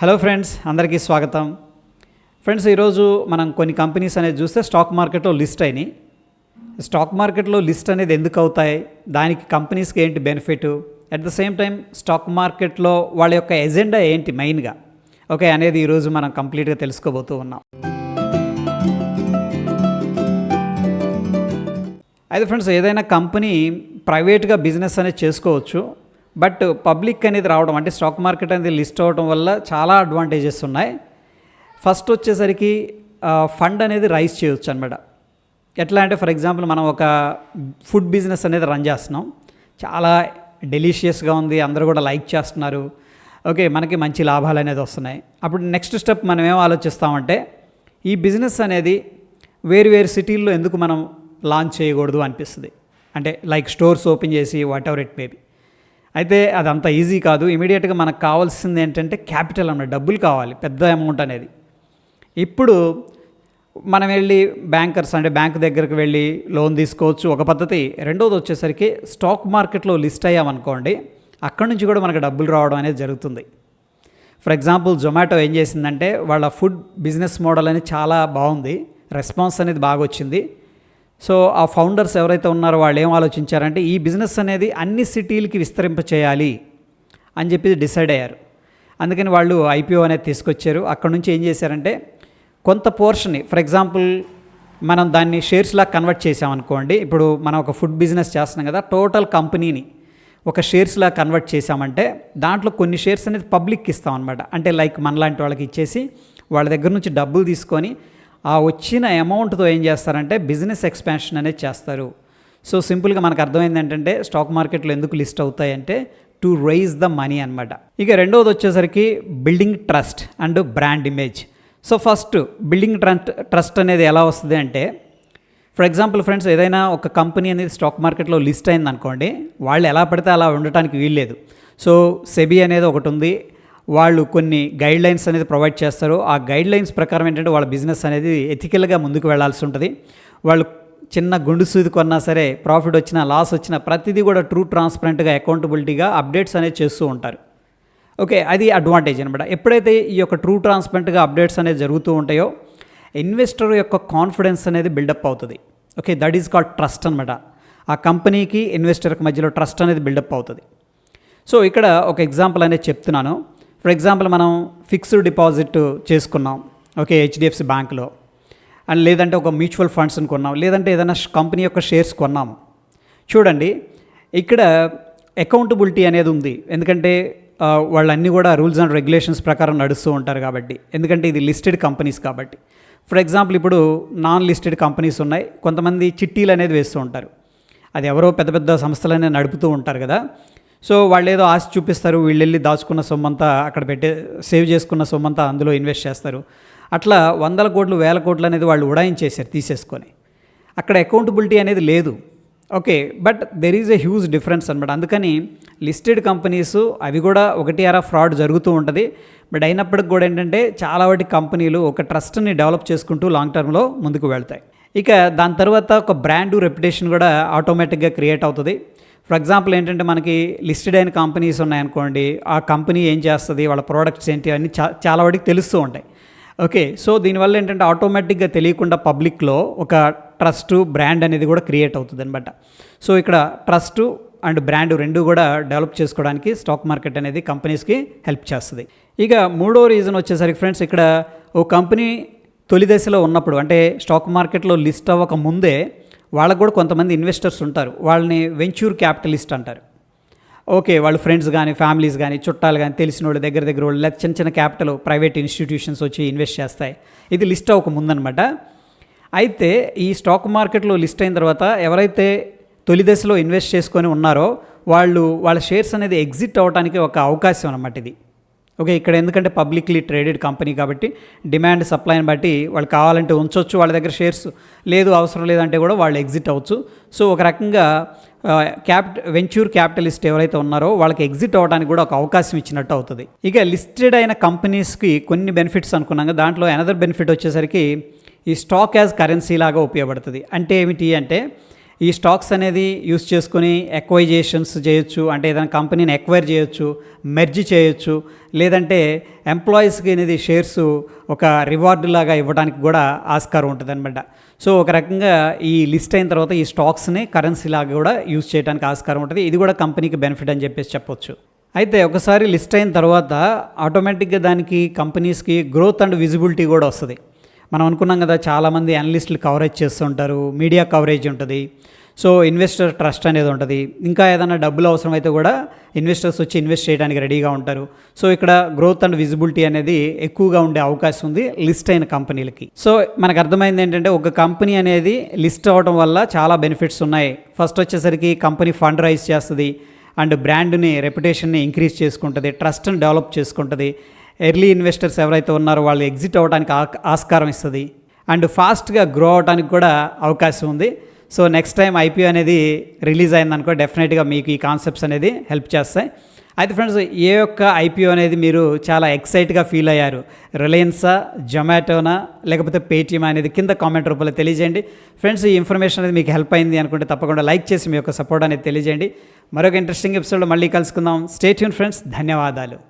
Hello friends అందరికీ స్వాగతం. Friends ఈరోజు మనం కొన్ని కంపెనీస్ అనేది చూస్తే స్టాక్ మార్కెట్లో లిస్ట్ అయినాయి. స్టాక్ మార్కెట్లో లిస్ట్ అనేది ఎందుకు అవుతాయి? దానికి కంపెనీస్కి ఏంటి benefit? At the same time stock మార్కెట్లో వాళ్ళ యొక్క ఎజెండా ఏంటి మెయిన్గా? ఓకే అనేది ఈరోజు మనం కంప్లీట్గా తెలుసుకోబోతూ ఉన్నాం. అయితే ఫ్రెండ్స్ ఏదైనా కంపెనీ ప్రైవేట్గా బిజినెస్ అనేది చేసుకోవచ్చు. బట్ పబ్లిక్ అనేది రావడం అంటే స్టాక్ మార్కెట్ అనేది లిస్ట్ అవ్వడం వల్ల చాలా అడ్వాంటేజెస్ ఉన్నాయి. ఫస్ట్ వచ్చేసరికి ఫండ్ అనేది రైజ్ చేయొచ్చు అనమాట ఎట్లా అంటే ఫర్ ఎగ్జాంపుల్ మనం ఒక ఫుడ్ బిజినెస్ అనేది రన్ చేస్తున్నాం. చాలా డెలిషియస్గా ఉంది అందరూ కూడా లైక్ చేస్తున్నారు. ఓకే మనకి మంచి లాభాలు అనేది వస్తున్నాయి. అప్పుడు నెక్స్ట్ స్టెప్ మనం ఏం ఆలోచిస్తామంటే ఈ బిజినెస్ అనేది వేరు వేరు సిటీల్లో ఎందుకు మనం లాంచ్ చేయకూడదు అనిపిస్తుంది. అంటే లైక్ స్టోర్స్ ఓపెన్ చేసి వాట్ ఎవర్ ఇట్ మేబీ అయితే అదంత ఈజీ కాదు. ఇమీడియట్గా మనకు కావాల్సింది ఏంటంటే క్యాపిటల్ అన్న డబ్బులు కావాలి. పెద్ద అమౌంట్ అనేది. ఇప్పుడు మనం వెళ్ళి బ్యాంకర్స్ అంటే బ్యాంక్ దగ్గరికి వెళ్ళి లోన్ తీసుకోవచ్చు. ఒక పద్ధతి. రెండోది వచ్చేసరికి స్టాక్ మార్కెట్లో లిస్ట్ అయ్యామనుకోండి అక్కడి నుంచి కూడా మనకు డబ్బులు రావడం అనేది జరుగుతుంది. ఫర్ ఎగ్జాంపుల్ జొమాటో ఏం చేసిందంటే వాళ్ళ ఫుడ్ బిజినెస్ మోడల్ అనేది చాలా బాగుంది. రెస్పాన్స్ అనేది బాగా వచ్చింది. సో ఆ ఫౌండర్స్ ఎవరైతే ఉన్నారో వాళ్ళు ఏం ఆలోచించారంటే ఈ బిజినెస్ అనేది అన్ని సిటీలకి విస్తరింప చేయాలి అని చెప్పి డిసైడ్ అయ్యారు. అందుకని వాళ్ళు ఐపీఓ అనేది తీసుకొచ్చారు. అక్కడ నుంచి ఏం చేశారంటే కొంత పోర్షన్ని ఫర్ ఎగ్జాంపుల్ మనం దాన్ని షేర్స్లా కన్వర్ట్ చేసామనుకోండి ఇప్పుడు మనం ఒక ఫుడ్ బిజినెస్ చేస్తున్నాం కదా టోటల్ కంపెనీని ఒక షేర్స్లా కన్వర్ట్ చేసామంటే దాంట్లో కొన్ని షేర్స్ అనేది పబ్లిక్కి ఇస్తాం అనమాట అంటే లైక్ మనలాంటి వాళ్ళకి ఇచ్చేసి వాళ్ళ దగ్గర నుంచి డబ్బులు తీసుకొని ఆ వచ్చిన అమౌంట్తో ఏం చేస్తారంటే బిజినెస్ ఎక్స్పాన్షన్ అనేది చేస్తారు. సో సింపుల్గా మనకు అర్థమైంది ఏంటంటే స్టాక్ మార్కెట్లో ఎందుకు లిస్ట్ అవుతాయంటే టు రైజ్ ద మనీ అనమాట ఇక రెండవది వచ్చేసరికి building trust and brand image. So first building trust trust అనేది ఎలా వస్తుంది అంటే ఫర్ ఎగ్జాంపుల్ ఫ్రెండ్స్ ఏదైనా ఒక కంపెనీ అనేది స్టాక్ మార్కెట్లో లిస్ట్ అయింది అనుకోండి వాళ్ళు ఎలా పడితే అలా ఉండటానికి వీల్లేదు. సో సెబీ అనేది ఒకటి ఉంది వాళ్ళు కొన్ని గైడ్లైన్స్ అనేది ప్రొవైడ్ చేస్తారు. ఆ గైడ్లైన్స్ ప్రకారం ఏంటంటే వాళ్ళ బిజినెస్ అనేది ఎథికల్గా ముందుకు వెళ్ళాల్సి ఉంటుంది. వాళ్ళు చిన్న గుండు సూది కొన్నా సరే ప్రాఫిట్ వచ్చినా లాస్ వచ్చినా ప్రతిదీ కూడా ట్రూ ట్రాన్స్పరెంట్గా అకౌంటబిలిటీగా అప్డేట్స్ అనేది చేస్తూ ఉంటారు. ఓకే అది అడ్వాంటేజ్ అనమాట ఎప్పుడైతే ఈ యొక్క ట్రూ ట్రాన్స్పరెంట్గా అప్డేట్స్ అనేది జరుగుతూ ఉంటాయో ఇన్వెస్టర్ యొక్క కాన్ఫిడెన్స్ అనేది బిల్డప్ అవుతుంది. Okay that is called trust అనమాట ఆ కంపెనీకి ఇన్వెస్టర్కి మధ్యలో ట్రస్ట్ అనేది బిల్డప్ అవుతుంది. సో ఇక్కడ ఒక ఎగ్జాంపుల్ అనేది చెప్తున్నాను. ఫర్ ఎగ్జాంపుల్ మనం ఫిక్స్డ్ డిపాజిట్ చేసుకున్నాం ఓకే హెచ్డిఎఫ్సి బ్యాంక్లో అండ్ లేదంటే ఒక మ్యూచువల్ ఫండ్స్ని కొన్నాం లేదంటే ఏదైనా కంపెనీ యొక్క షేర్స్ కొన్నాం. చూడండి ఇక్కడ అకౌంటబిలిటీ అనేది ఉంది. ఎందుకంటే వాళ్ళన్నీ కూడా రూల్స్ అండ్ రెగ్యులేషన్స్ ప్రకారం నడుస్తూ ఉంటారు కాబట్టి. ఎందుకంటే ఇది లిస్టెడ్ కంపెనీస్ కాబట్టి. ఫర్ ఎగ్జాంపుల్ ఇప్పుడు నాన్ లిస్టెడ్ కంపెనీస్ ఉన్నాయి. కొంతమంది చిట్టీలు అనేది వేస్తూ ఉంటారు. అది ఎవరో పెద్ద పెద్ద సంస్థలనే నడుపుతూ ఉంటారు కదా. సో వాళ్ళు ఏదో ఆశ చూపిస్తారు వీళ్ళు వెళ్ళి దాచుకున్న సొమ్మంతా అక్కడ పెట్టే సేవ్ చేసుకున్న సొమ్మంతా అందులో ఇన్వెస్ట్ చేస్తారు. అట్లా వందల కోట్లు వేల కోట్లు అనేది వాళ్ళు ఉడాయించేశారు తీసేసుకొని. అక్కడ అకౌంటబిలిటీ అనేది లేదు. Okay but there is a huge difference అనమాట అందుకని లిస్టెడ్ కంపెనీస్ అవి కూడా ఒకటి అరా ఫ్రాడ్ జరుగుతూ ఉంటుంది. బట్ అయినప్పటికి కూడా ఏంటంటే చాలా వాటి కంపెనీలు ఒక ట్రస్ట్ని డెవలప్ చేసుకుంటూ లాంగ్ టర్మ్లో ముందుకు వెళ్తాయి. ఇక దాని తర్వాత ఒక బ్రాండ్ రెప్యుటేషన్ కూడా ఆటోమేటిక్గా క్రియేట్ అవుతుంది. ఫర్ ఎగ్జాంపుల్ ఏంటంటే మనకి లిస్టెడ్ అయిన కంపెనీస్ ఉన్నాయనుకోండి ఆ కంపెనీ ఏం చేస్తుంది వాళ్ళ ప్రోడక్ట్స్ ఏంటి అన్నీ చా చాలా వాటికి తెలుస్తూ ఉంటాయి. ఓకే సో దీనివల్ల ఏంటంటే ఆటోమేటిక్గా తెలియకుండా పబ్లిక్లో ఒక ట్రస్ట్ బ్రాండ్ అనేది కూడా క్రియేట్ అవుతుంది అనమాట సో ఇక్కడ ట్రస్ట్ అండ్ బ్రాండ్ రెండు కూడా డెవలప్ చేసుకోవడానికి స్టాక్ మార్కెట్ అనేది కంపెనీస్కి హెల్ప్ చేస్తుంది. ఇక మూడో రీజన్ వచ్చేసరికి ఫ్రెండ్స్ ఇక్కడ ఓ కంపెనీ తొలి దశలో ఉన్నప్పుడు అంటే స్టాక్ మార్కెట్లో లిస్ట్ అవ్వక ముందే వాళ్ళకు కూడా కొంతమంది ఇన్వెస్టర్స్ ఉంటారు. వాళ్ళని వెంచూర్ క్యాపిటలిస్ట్ అంటారు. ఓకే వాళ్ళ ఫ్రెండ్స్ కానీ ఫ్యామిలీస్ కానీ చుట్టాలు కానీ తెలిసిన వాళ్ళు దగ్గర దగ్గర వాళ్ళు లేదా చిన్న చిన్న క్యాపిటల్ ప్రైవేట్ ఇన్స్టిట్యూషన్స్ వచ్చి ఇన్వెస్ట్ చేస్తాయి. ఇది లిస్ట్ అవ్వక ముందనమాట. అయితే ఈ స్టాక్ మార్కెట్లో లిస్ట్ అయిన తర్వాత ఎవరైతే తొలి దశలో ఇన్వెస్ట్ చేసుకొని ఉన్నారో వాళ్ళు వాళ్ళ షేర్స్ అనేది ఎగ్జిట్ అవ్వడానికి ఒక అవకాశం అనమాట ఇది. ఓకే ఇక్కడ ఎందుకంటే పబ్లిక్లీ ట్రేడెడ్ కంపెనీ కాబట్టి డిమాండ్ సప్లైని బట్టి వాళ్ళు కావాలంటే ఉంచవచ్చు వాళ్ళ దగ్గర షేర్స్ లేదు అవసరం లేదంటే కూడా వాళ్ళు ఎగ్జిట్ అవ్వచ్చు. సో ఒక రకంగా క్యాపిట వెంచూర్ క్యాపిటలిస్ట్ ఎవరైతే ఉన్నారో వాళ్ళకి ఎగ్జిట్ అవ్వడానికి కూడా ఒక అవకాశం ఇచ్చినట్టు అవుతుంది. ఇక లిస్టెడ్ అయిన కంపెనీస్కి కొన్ని బెనిఫిట్స్ అనుకున్నాం దాంట్లో ఎనదర్ బెనిఫిట్ వచ్చేసరికి ఈ స్టాక్ యాజ్ కరెన్సీ లాగా ఉపయోగపడుతుంది. అంటే ఏమిటి అంటే ఈ స్టాక్స్ అనేది యూస్ చేసుకొని ఎక్వైజేషన్స్ చేయొచ్చు అంటే ఏదైనా కంపెనీని ఎక్వైర్ చేయొచ్చు మెర్జ్ చేయొచ్చు లేదంటే ఎంప్లాయీస్కి అనేది షేర్స్ ఒక రివార్డు లాగా ఇవ్వడానికి కూడా ఆస్కారం ఉంటుంది అనమాట సో ఒక రకంగా ఈ లిస్ట్ అయిన తర్వాత ఈ స్టాక్స్ని కరెన్సీ లాగా కూడా యూజ్ చేయడానికి ఆస్కారం ఉంటుంది. ఇది కూడా కంపెనీకి బెనిఫిట్ అని చెప్పేసి చెప్పొచ్చు. అయితే ఒకసారి లిస్ట్ అయిన తర్వాత ఆటోమేటిక్గా దానికి కంపెనీస్కి గ్రోత్ అండ్ విజిబిలిటీ కూడా వస్తుంది. మనం అనుకున్నాం కదా చాలామంది అనలిస్టులు కవరేజ్ చేస్తుంటారు మీడియా కవరేజ్ ఉంటుంది. సో ఇన్వెస్టర్ ట్రస్ట్ అనేది ఉంటుంది. ఇంకా ఏదైనా డబ్బులు అవసరం అయితే కూడా ఇన్వెస్టర్స్ వచ్చి ఇన్వెస్ట్ చేయడానికి రెడీగా ఉంటారు. సో ఇక్కడ గ్రోత్ అండ్ విజిబిలిటీ అనేది ఎక్కువగా ఉండే అవకాశం ఉంది లిస్ట్ అయిన కంపెనీలకి. సో మనకు అర్థమైంది ఏంటంటే ఒక కంపెనీ అనేది లిస్ట్ అవ్వడం వల్ల చాలా బెనిఫిట్స్ ఉన్నాయి. ఫస్ట్ వచ్చేసరికి కంపెనీ ఫండ్ రైజ్ చేస్తుంది. అండ్ బ్రాండ్ని రెప్యుటేషన్ని ఇంక్రీజ్ చేసుకుంటుంది ట్రస్ట్ని డెవలప్ చేసుకుంటుంది. ఎర్లీ ఇన్వెస్టర్స్ ఎవరైతే ఉన్నారో వాళ్ళు ఎగ్జిట్ అవ్వడానికి ఆ- ఆస్కారం ఇస్తుంది. అండ్ ఫాస్ట్గా గ్రో అవడానికి కూడా అవకాశం ఉంది. సో నెక్స్ట్ టైం ఐపీఓ అనేది రిలీజ్ అయిందనుకో డెఫినెట్గా మీకు ఈ కాన్సెప్ట్స్ అనేది హెల్ప్ చేస్తాయి. అయితే ఫ్రెండ్స్ ఏ యొక్క ఐపీఓ అనేది మీరు చాలా ఎక్సైట్గా ఫీల్ అయ్యారు? రిలయన్సా జొమాటోనా లేకపోతే పేటీఎం అనేది కింద కామెంట్ రూపంలో తెలియజేయండి. ఫ్రెండ్స్ ఈ ఇన్ఫర్మేషన్ అనేది మీకు హెల్ప్ అయింది అనుకుంటే తప్పకుండా లైక్ చేసి మీ యొక్క సపోర్ట్ అనేది తెలియజేయండి. మరొక ఇంట్రెస్టింగ్ ఎపిసోడ్లో మళ్ళీ కలుసుకుందాం. స్టేట్యూన్ ఫ్రెండ్స్ ధన్యవాదాలు.